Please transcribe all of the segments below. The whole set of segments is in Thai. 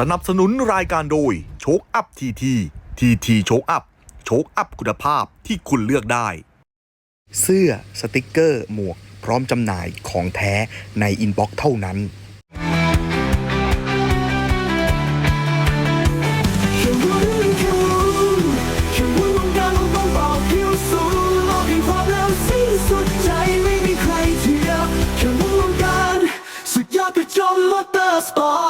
สนับสนุนรายการโดยโชคอัพทีทีทีทีโชคอัพ โชคอัพคุณภาพที่คุณเลือกได้ เสื้อสติกเกอร์ หมวก พร้อมจำหน่ายของแท้ในอินบ็อกซ์เท่านั้น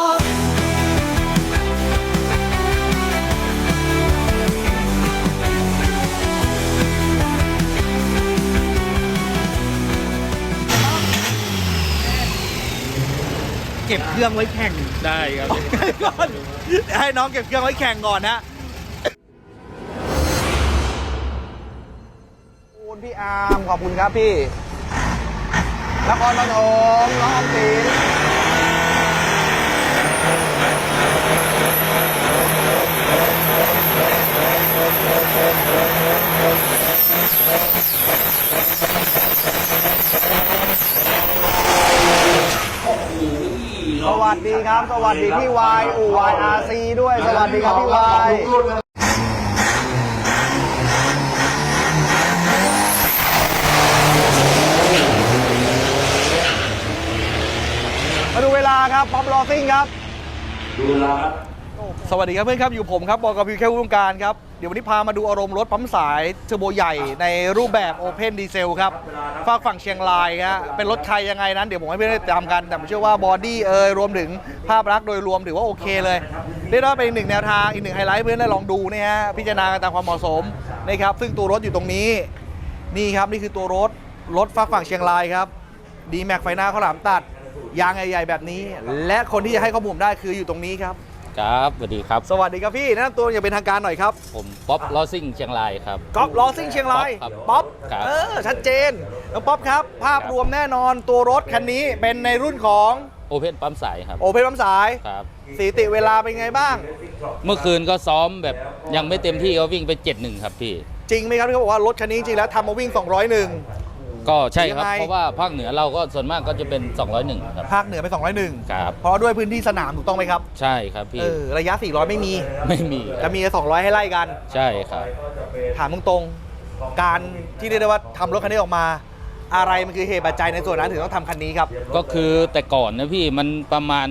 แก็บเครื่องไว้แข่งได้ครับก่อนให้น้องเก็บเครื่องไว้แข่งก่อนนะขอบคุณพี่อาร์มขอบคุณครับพี่นครปฐมน้องออมสินสวัสดี ครับ สวัสดีพี่วายอูวายอาซีด้วย สวัสดีครับพี่วายมาดูเวลาครับ ป๊อปลอซิ่งครับ สวัสดีครับเพื่อนครับอยู่ผมครับบอกกับพิวแค่วงการครับ เดี๋ยววันนี้พามาดูอารมณ์รถปั๊มสายเทอร์โบใหญ่ในรูปแบบ Open Diesel ครับฝากฝั่งเชียงรายฮะเป็นรถใครยังไงนั้น เดี๋ยวผมให้เพื่อนได้ตามกัน แต่ผมเชื่อว่าบอดี้เอยรวมถึงภาพลักษณ์โดยรวมถือว่าโอเคเลยเรียกว่าเป็นหนึ่งแนวทางอีกหนึ่งไฮไลท์เพื่อนได้ลองดูนี่ฮะพิจารณากันตามความเหมาะสมนะครับซึ่งตัวรถอยู่ตรงนี้นี่ครับนี่คือตัวรถรถฝากฝั่งเชียงรายครับดีแม็กไฟหน้าข้าวหลามตัดยางใหญ่ๆแบบนี้ และคนที่จะให้ข้อมูลได้คืออยู่ตรงนี้ครับ ครับสวัสดีครับ สวัสดีครับพี่แนะนำตัวอย่างเป็นทางการหน่อยครับผมป๊อปลอซิ่งเชียงรายครับ ก๊อฟลอซิ่งเชียงรายป๊อปครับป๊อปครับ เออชัดเจนน้องป๊อปครับ ภาพรวมแน่นอนตัวรถคันนี้เป็นในรุ่นของโอเพนปั๊มสายครับโอเพนปั๊มสาย ครับ สีติเวลาเป็นไงบ้าง เมื่อคืนก็ซ้อมแบบยังไม่เต็มที่ก็วิ่งไป 71 ครับพี่ จริงไหมครับที่เขาบอกว่ารถคันนี้จริงๆแล้วทำมาวิ่ง 201 ก็ใช่ครับ ยังไง เพราะว่าภาคเหนือเราก็ส่วนมากก็จะเป็น 201 ครับ ภาคเหนือไป 201 ครับ เพราะด้วยพื้นที่สนามถูกต้องไหมครับ ใช่ครับพี่ เออ ระยะ 400 ไม่มี ไม่มีจะมีแต่200 ให้ไล่กัน ใช่ครับ ถามตรงๆ การที่เรียกได้ว่าทำรถคันนี้ออกมา อะไรมันคือเหตุปัจจัยในส่วนนั้นถึงต้องทำคันนี้ครับ ก็คือแต่ก่อนนะพี่มันประมาณ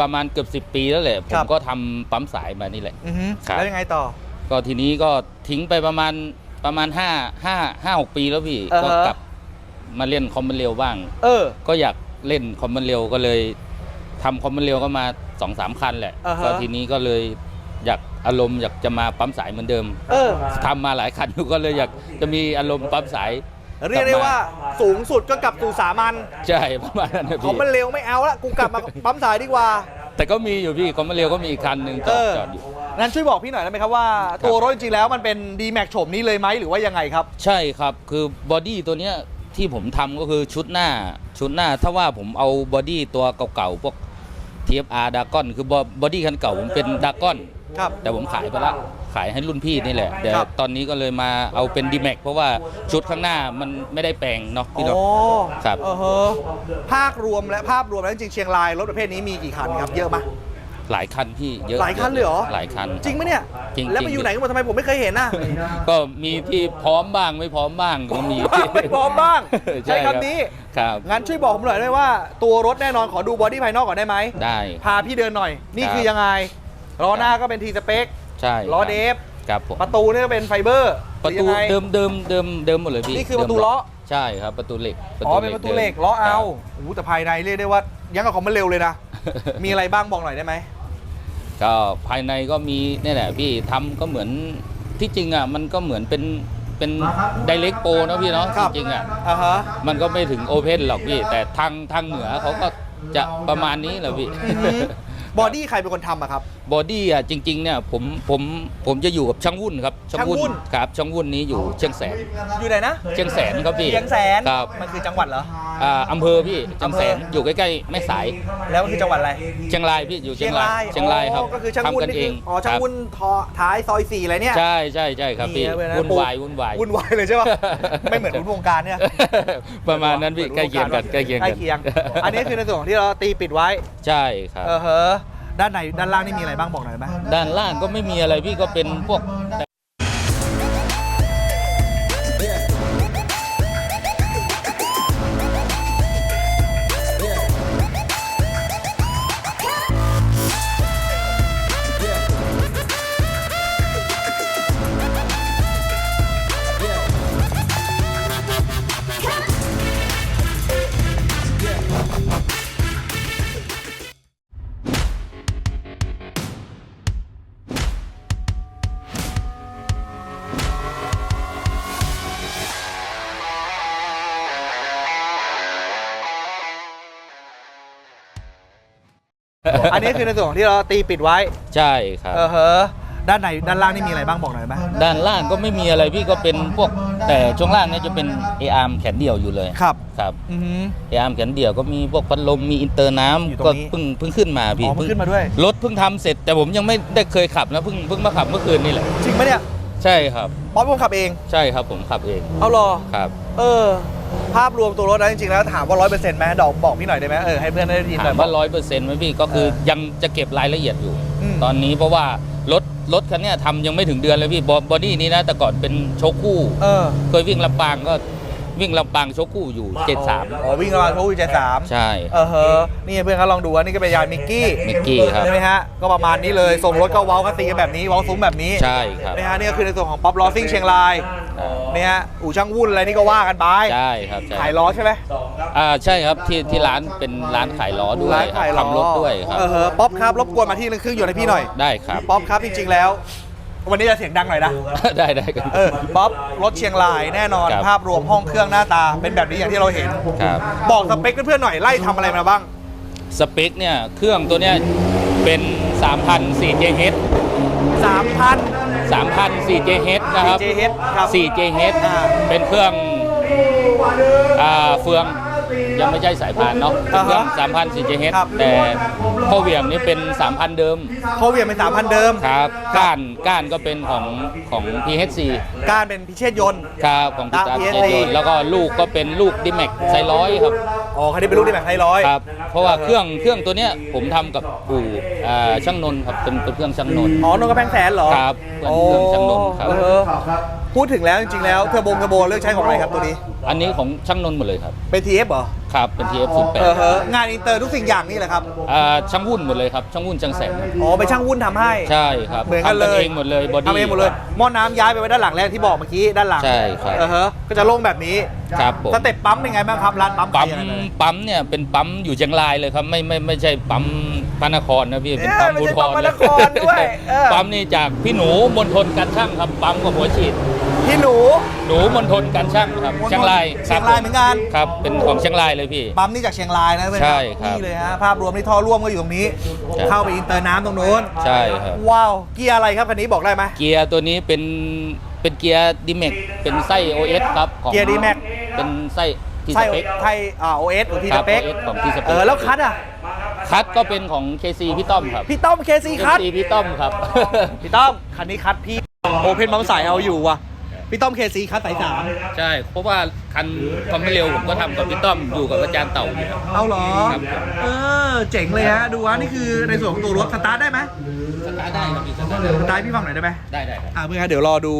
ประมาณเกือบ 10 ปีแล้วแหละ ผครัมบ ก็ทำปั๊มสายมานี่แหละ อือฮึครับ แล้วยังไงต่อ ก็ทีนี้ก็ทิ้งไปประมาณ ประมาณ5 5 5 6ปีแล้วพี่อ่าฮะก็กลับมาเล่นคอมมอนเร็วบ้าง เออ ก็อยากเล่นคอมมอนเร็วก็เลยทำคอมมอนเร็วก็มา2อสามคันแหละอ่าฮะ ก็ทีนี้ก็เลยอยากอารมณ์อยากจะมาปั๊มสายเหมือนเดิมเออ ทำมาหลายคันก็เลยอยากจะมีอารมณ์ปั๊มสาย เรียกได้ว่าสูงสุดก็กลับสู่สามัญใช่ประมาณนั้นนะของพี่มันเร็วไม่เอาละกูกลับมา ปั๊มสายดีกว่า แต่ก็มีอยู่พี่คอมมอนเร็วก็มีอีกคันหนึ่งจเออดอจอดอยู่ นั้นช่วยบอกพี่หน่อยได้ไหมครับว่า ตัวรถจริงๆแล้วมันเป็น d m a x โฉมนี้เลยไหมหรือว่ายังไงครับ ใช่ครับ คือบอดี้ตัวเนี้ยที่ผมทำก็คือชุดหน้า ชุดหน้า ถ้าว่าผมเอาบอดี้ตัวเก่าๆ พวก TFR d a g o n คือบอดี้คันเก่าผมเป็น d a g o n ครับ แต่ผมขายไปละขายให้รุ่นพี่นี่แหละเดี๋ยวครับ ตอนนี้ก็เลยมาเอาเป็น d m a x เพราะว่าชุดข้างหน้ามันไม่ได้แปลงเนาะพี่เนาะโอ้ครับ เออฮะภาครวมและภาพรวมแล้วจริงๆเชียงรายรถประเภทนี้มีกี่คันครับเยอะไหมหลายคันพี่เยอะหลายคันเลยเหรอ หลายคัน จริงไหมเนี่ยจริงๆ แล้วไปอยู่ไหนกันหมดทำไมผมไม่เคยเห็นน่ะก็มีที่พร้อมบ้างไม่พร้อมบ้างก็มีไม่พร้อมบ้าง ใช้รับคำนี้ ครับ งั้นช่วยบอกผมหน่อยได้ว่าตัวรถแน่นอนขอดูบอดี้ภายนอกก่อนได้ไหม ได้ พาพี่เดินหน่อย นี่ครับคือยังไงล้อหน้าก็เป็นทีสเปค ใช่ล้อครับเดฟครับผมประตูนี่ก็เป็นไฟเบอร์ประหอตูยังไงเดิมเดิมเดิมเดิมหมดเลยพี่นี่คือประตูดิมล้อใช่ครับประตูเหล็กอ๋อเป็นประตูเหล็กล้อเอาโอ้โหแต่ภายในเรียกได้ว่ายังกับของมันเร็วเลยนะ มีอะไรบ้างบอกหน่อยได้ไหมก็ภายในก็มีนี่แหละพี่ทำก็เหมือนที่จริงอะมันก็เหมือนเป็นเป็นไดเ c กโปนะพี่เนาะครับจริงๆอะอ่าฮะมันก็ไม่ถึงโอเพนหรอกพี่ แต่ทางทางเหนือเขาก็จะประมาณนี้แหละพี่อือฮึ บอดี้ใครเป็นคนทำอะครับ บอดี้อะจริงๆเนี่ยผมผมผมจะอยู่กับช่างวุ่นครับช่างวุ่น ครับช่างวุ่นนี้อยู่เชียงแสน อยู่ไหนนะเชียงแสนครับพี่เชียงแสนครับมันคือจังหวัดเหรอ อ่าอำเภอพี่เชียงแสนอำเภออ อยู่ใกล้ๆแม่สายแล้วมันคือจังหวัดอะไรเชียงรายพี่อยู่เชียงรายเชียงรายครับอ๋อก็คือช่างวุ่นทำกันนี่เอคืงอ๋อช่างครับวุ่นทอท้ายซอยสี่อะไรเนี่ย ใช่ใช่ใช่ครับพี่เยอะเลยะวุ่นวายปลูกวุ่นวาย วุ่นวายเลยใช่ปะ ไม่เหมือนวุ่นวงการเนี่ย ประมาณนั้นพี่ใกล้เคียงกันใกล้เคียงใกล้กันเคียง อันนี้คือในส่วนของที่เราตีปิดไว้ ใช่ครับ เออเฮ้อ ด้านในด้านล่างนี่มีอะไรบ้างบอกหน่อยได้ไหมด้านล่างก็ไม่มีอะไรพี่ก็เป็นพวก อันนี้คือในส่วนของที่เราตีปิดไว้ ใช่ครับ เออเฮ้อด้านในด้านล่างนี่มีอะไรบ้างบอกหน่อยได้ไหมด้านล่างก็ไม่มีอะไรพี่ก็เป็นพวกแต่ช่วงล่างเนี่ยจะเป็น a อ m แขนเดี่ยวอยู่เลยครับ ครับอือหือ a อ m แขนเดี่ยวก็มีพวกพัดลมมีอินเตอร์น้อยู่ตรำก็งนี้ เพิ่งเพิ่งขึ้นมาพี่อ๋อเพิ่งขึ้นมาด้วย รถเพิ่งทำเสร็จ แต่ผมยังไม่ได้เคยขับนะเพิ่งเพิ่งมาขับเมื่อคืนนี่แหละจริงไหมเนี่ยใช่ครับ ป๊อปเป็นคนขับเอง ใช่ครับผมขับเองเอาเหรอ ครับ เออ ภาพรวมตัวรถนะจริงๆแล้วถามว่าร้อยเปอร์เซ็นต์ไหมดอกบอกพี่หน่อยได้ไหมเออให้เพื่อนได้ยินหน่ถาอมยว่าร้อยเปอร์เซ็นต์ไหมพี่ก็คือเออยังจะเก็บรายละเอียดอยู่อืมตอนนี้เพราะว่ารถรถคันเนี้ยทำยังไม่ถึงเดือนเลยพี่บอบอดี้นี้นะแต่ก่อนเป็นโชคคู่ เออ เคยวิ่งลำปางก็ วิ่งลำปางโชคคู่อยู่ 73 อ๋อวิ่งประมาณเขาวิ่งเจ็ดสามใช่ เออเฮ้อนี่เพื่อนเขาลองดูว่านี่ก็เป็นยานมิกกี้มิกกี้ครับ ใช่ไหมฮะ ก็ประมาณนี้เลยส่งรถก็เว้าก็ตีกันแบบนี้เว้าซุ้มแบบนี้ใช่ครับนะฮะนี่ก็คือในส่วนของป๊อปล้อซิ่งเชียงรายอ่าเนี่ยฮะอู่ช่างวุ่นอะไรนี่ก็ว่ากันไปใช่ครับใช่ขายล้อใช่ไหมอ่าใช่ครับที่ที่ร้านเป็นร้านขายล้อด้วยร้านขายล้อทำรถด้วยครับ เออเฮ้อป๊อปครับรบกวนมาที่เครื่องยนต์ให้พี่หน่อย ได้ครับ ป๊อปครับจริงๆแล้ว วันนี้จะเสียงดังหน่อยนะ ได้ได้ครับ เออป๊อปรถเชียงรายแน่นอน ครับ ภาพรวมห้องเครื่องหน้าตา เป็นแบบนี้อย่างที่เราเห็น ครับ บอกสเปคเพื่อนๆหน่อยไล่ทำอะไรมาบ้าง สเปคเนี่ย เครื่องตัวเนี้ยเป็น3,000 4JH 3,000 3,000 4JH นะครับ 4JH ครับ 4JH อ่า เป็นเครื่องอ่าเฟือง ยังไม่ใช่สายพานเนาะเป็นเครื่องอ่าฮะ3,000 4JH ครับ แต่ข้อเหวี่ยงนี่เป็น3,000เดิมเขาเหวียงเป็น3,000เดิมครับก้านก้านก็เป็นของของ PHC การเป็นพิเชษยนต์ ครับของพิจารตามเจ PHC โนแล้วก็ลูกก็เป็นลูกดิแม็กไซร้อยครับอ๋อคันนี้เป็นลูกที่แบบไฮร้อย ครับ เพราะว่าเครื่องเครื่องตัวเนี้ยผมทำกับอู่อ่าช่างนนท์ครับเป็นเป็นเครื่องช่างนนท์ อ๋อนนกกระแพงแสนเหรอครับเป็นเครื่องช่างนนท์ครับ เออ พูดถึงแล้วจริงๆแล้วเทอร์โบเทอร์โบเลือกใช้ของอะไรครับตัวนี้ อันนี้ของช่างนนท์หมดเลยครับ เป็น TF เหรอ ครับเป็น TF08 เออเฮะงานอินเตอร์ทุกสิ่งอย่างนี่แหละครับ อ่าช่างวุ่นหมดเลยครับช่างวุ่นช่างแสงครับอ๋อเป็นช่างวุ่นทำให้ ใช่ครับเหมือนกันทำเลยเองหมดเลยบอดี้ ทำเองหมดเลยหม้อน้ำย้ายไปไว้ด้านหลังแรกที่บอกเมื่อกี้ด้านหลังใช่ครับ เออเฮะก็จะโล่งแบบนี้ครับผมสเต็ปปั๊มเป็นไงบ้างครับร้านปั๊มปั๊มขายอะไรเลยปั๊มเนี่ยเป็นปั๊มอยู่เชียงรายเลยครับไม่ไม่ไม่ใช่ปั๊มพระนครนะพี่เป็นเอ้ยปั๊มไม่บุใช่ญพปั๊มรพระนครด้วยเออ ปั๊มนี่จากพี่หนูมณฑลการช่างครับปั๊มกับหัวฉีด พี่หนูหนูมณฑลการช่างครับเชียงรายเชียงรายเหมือนกันครับ เป็นของเชียงรายเลยพี่ ปั๊มนี่จากเชียงรายนะเพื่อนใช่ครับนี่เลยฮะภาพรวมนี่ท่อร่วมก็อยู่ตรงนี้ครับเข้าไปอินเตอร์น้ำตรงนู้นใช่ครับว้าวเกียร์อะไรครับคันนี้บอกได้ไหมเกียร์ตัวนี้เป็นเป็นเกียร์ดีเมกเป็นไส้ OS ครับของเกียร์ D-Max เป็นไส้ที่สไทยเปคไทยอ่าโอเอสหรือทีคสรับเปค OS ของที่สเปคเออแล้วคัทอะคัทก็เป็นของ KC พี่ต้อมครับ พี่ต้อมเคซีคัท KC พี่ต้อมครับ พี่ต้อม คันนี้คัทพี่โอเพนบัมสายเอาอยู่ว่ะ พี่ต้อมเคซีคัทสายสามใช่ เพราะว่าคันความไม่เร็วผมก็ทำกับพี่ต้อมอยู่กับอาจารย์เต่าอยู่ครับ เอาเหรอ ครับเออ เจ๋งเลยฮะ ดูว่านี่คือในส่วนของตัวรถสตาร์ทได้ไหมสตาร์ทได้ครับพี่สตาร์ทได้สตาร์ทให้พี่ฟังหน่อยได้ไหมได้ได้ครับ อ่าเพื่อนครับเดี๋ยวรอดู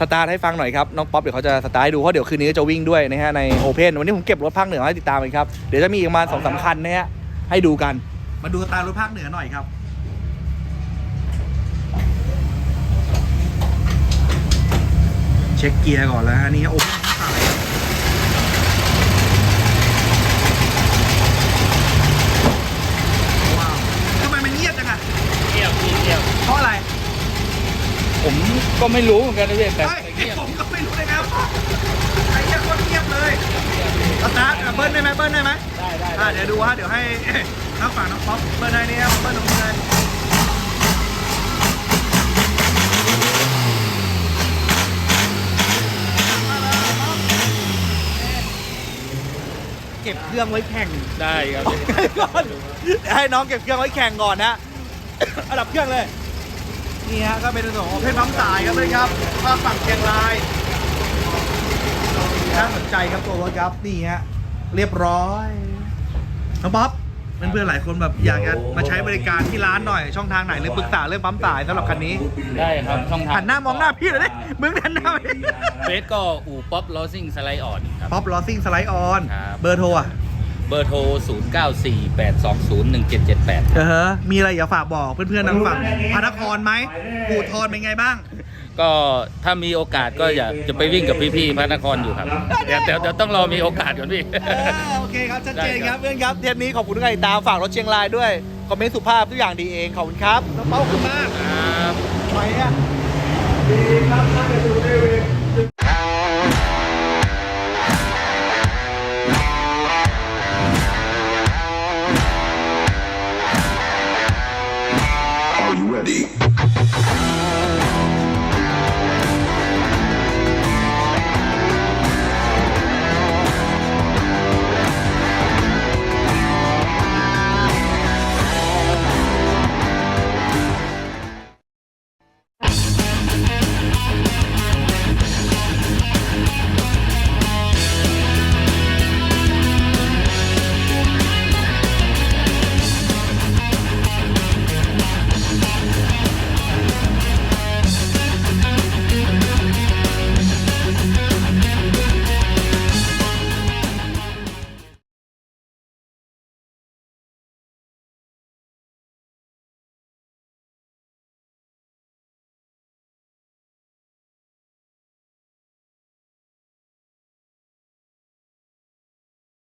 สตาร์ทให้ฟังหน่อยครับน้องป๊อปเดี๋ยวเขาจะสตาร์ทให้ดูเพราะเดี๋ยวคืนนี้ก็จะวิ่งด้วยนะฮะในโอเพนวันนี้ผมเก็บรถภาคเหนือมาให้ติดตามกันครับเดี๋ยวจะมีอีกประมาณสองสามคันนะฮะให้ดูกัน มาดูสตาร์ทรถภาคเหนือหน่อยครับ ช็คเกียร์ก่อนแล้วฮะนี่ฮะโอเพนทั้งสายว้าวทำไมมันเงียบจังอะเงียบพี่เงียบเพราะอะไรผมก็ไม่รู้เหมือนกันนะพี่แต่เฮ้ยเงียบผมก็ไม่รู้เลยครับไอ้เหี้ยโคนเงียบเลยสตาร์ทอะเบิ้ลได้ไหมเบิ้ลได้ไหมได้ได้อะเดี๋ยวดูฮะเดี๋ยวให้น้องฝั่งน้องป๊อปเบิ้ลได้นี่ครับเบิ้ลตรงนี้เลย เก็บเครื่องไว้แข่งได้ครับพี่ก่อนให้น้องเก็บเครื่องไว้แข่งก่อนนะอันดับเครื่องเลย นี่ฮะก็เป็นในส่วนของเพชรปั๊มสายครับเลยครับภาคฝั่งเชียงรายน่าสนใจครับตัวรถครับนี่ฮะเรียบร้อยน้องป๊อป เพื่อนๆหลายคนแบบอยากจะมาใช้บริการที่ร้านหน่อยช่องทางไหนหรือปรึกษาเรื่องปั๊มสายสำหรับคันนี้ได้ครับช่องทางหันหน้ามองหน้าพี่เลยดิมึงหันหน้าไปเฟสก็อู่ป๊อปลอซิ่งสไลด์ออนครับป๊อปลอสซิ่งสไลด์ออนครับเบอร์โทรอะเบอร์โทร 0948201778 เออ มีอะไรอยากฝากบอกเพื่อนๆทางฝั่งพระนครไหมปูทรเป็นไงบ้าง ก็ถ้ามีโอกาสก็อยากจะไปวิ่งกับพี่ๆพระนครอยู่ครับเดี๋ยวเดี๋ยวเดี๋ยวต้องรอมีโอกาสก่อนพี่ เออโอเคครับชัดเจนได้คครัรับบเพื่อนครับเทปนี้ขอบคุณทุกการติดตามฝากรถเชียงรายด้วยคอมเมนต์สุภาพทุกอย่างดีเองขอบคุณครับน้องเป้าขอบคุณมากครับไปอะดีครับน่าจะดูได้เว Are